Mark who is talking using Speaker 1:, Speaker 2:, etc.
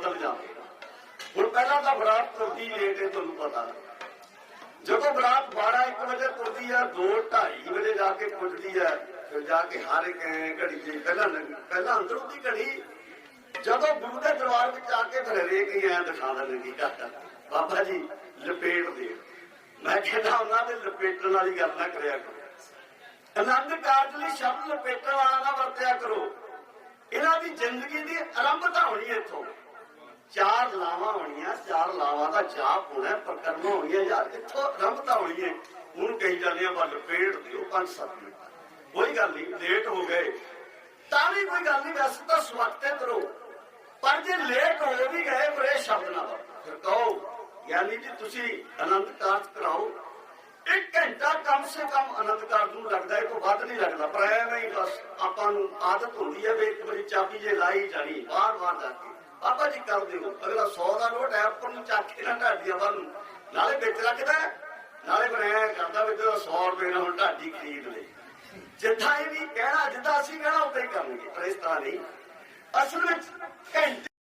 Speaker 1: ਬਦਲ ਜਾਵੇਗਾ ਹੁਣ ਪਹਿਲਾਂ ਤਾਂ ਬਰਾਤ ਤੁਰਦੀ ਲੇਟ ਹੈ ਤੁਹਾਨੂੰ ਪਤਾ। ਜਦੋਂ ਬਰਾਤ 12 1 ਵਜੇ ਤੁਰਦੀ ਹੈ 2 2:30 ਵਜੇ ਜਾ ਕੇ ਪੁੱਜਦੀ ਹੈ ਫਿਰ ਜਾ ਕੇ ਹਰ ਇੱਕ ਘੜੀ ਜੀ ਪਹਿਲਾਂ ਪਹਿਲਾਂ ਅੰਦਰੋਂ ਦੀ ਘੜੀ। ਜਦੋਂ ਗੁਰੂ ਦੇ ਦਰਬਾਰ ਵਿੱਚ ਆ ਕੇ ਫਿਰ ਹਰੇਕ ਹੀ ਐਂ ਦਿਖਾ ਦਿੰਦੇ ਕੀ ਬਾਬਾ ਜੀ, ਲਪੇਟ ਦੇ। ਮੈਂ ਕਹਿੰਦਾ, ਉਹਨਾਂ ਦੇ ਲਪੇਟਣ ਵਾਲੀ ਗੱਲ ਨਾ ਕਰਿਆ ਕਰੋ। ਆਨੰਦ ਕਾਰਜ ਲਈ ਸ਼ਬਦ ਲਪੇਟਣ ਵਾਲਾ ਨਾ ਵਰਤਿਆ ਕਰੋ। ਇਹਨਾਂ ਦੀ ਜ਼ਿੰਦਗੀ ਦੀ ਆਰੰਭਤਾ ਹੋਣੀ ਇੱਥੋਂ। ਚਾਰ ਲਾਵਾਂ ਦਾ ਜਾਪ ਹੋਣਾ ਪ੍ਰਕਰਮ ਹੋਣੀਆਂ ਯਾਰ ਇੱਥੋਂ ਆਰੰਭਤਾ ਹੋਣੀ ਹੈ। ਹੁਣ ਕਹੀ ਜਾਂਦੇ ਆ, ਬਸ ਲਪੇਟ ਦਿਓ 5-7 ਮਿੰਟ। ਕੋਈ ਗੱਲ ਨਹੀਂ ਲੇਟ ਹੋ ਗਏ। ਤਾਂ ਵੀ ਕੋਈ ਗੱਲ ਨਹੀਂ, ਵੈਸੇ ਤਾਂ ਸਵਾਗਤ ਕਰੋ। ਪਰ ਜੇ ਲੇਟ ਹੋ ਵੀ ਗਏ, ਫਿਰ ਸ਼ਬਦ ਨਾ ਫਿਰ ਕਹੋ ਗਿਆਨੀ ਜੀ ਤੁਸੀਂ ਅਨੰਦ ਕਾਰਜ ਕਰਾਓ। ਇੱਕ ਘੰਟਾ ਕਮ ਸੇ ਕਮ ਅਨੰਦ ਕਾਰਜ ਨੂੰ ਲੱਗਦਾ, ਇਹ ਤੋਂ ਵੱਧ ਨਹੀਂ ਲੱਗਦਾ, ਪਰ ਐਵੇਂ ਹੀ ਬਸ। ਆਪਾਂ ਨੂੰ ਆਦਤ ਹੁੰਦੀ ਹੈ ਵੀ ਇੱਕ ਵਾਰੀ ਚਾਬੀ ਜੇ ਲਾਈ ਜਾਣੀ ਬਾਰ ਬਾਰ ਜਾ ਕੇ। ਬਾਬਾ ਜੀ ਕਰ ਦਿਓ। ਅਗਲਾ 100 ਦਾ ਨੋਟ ਹੈ ਆਪਾਂ ਨੂੰ ਚੱਕ ਕੇ ਢਾਡੀਆਂ ਵੱਲ ਨੂੰ। ਨਾਲੇ ਵਿੱਚ ਰੱਖਦਾ ਨਾਲੇ ਬਣਾਇਆ ਕਰਦਾ ਵੀ ਜਦੋਂ 100 ਰੁਪਏ ਨਾਲ ਢਾਡੀ ਖਰੀਦ ਲਈ ਜਿੱਦਾਂ ਇਹ ਵੀ ਕਹਿਣਾ, ਜਿੱਦਾਂ ਅਸੀਂ ਕਹਿਣਾ, ਉਦਾਂ ਹੀ ਕਰਨਗੇ। ਪਰ ਇਸ ਤਰ੍ਹਾਂ ਨਹੀਂ। ਅਸਲ ਵਿੱਚ ਘੰਟੇ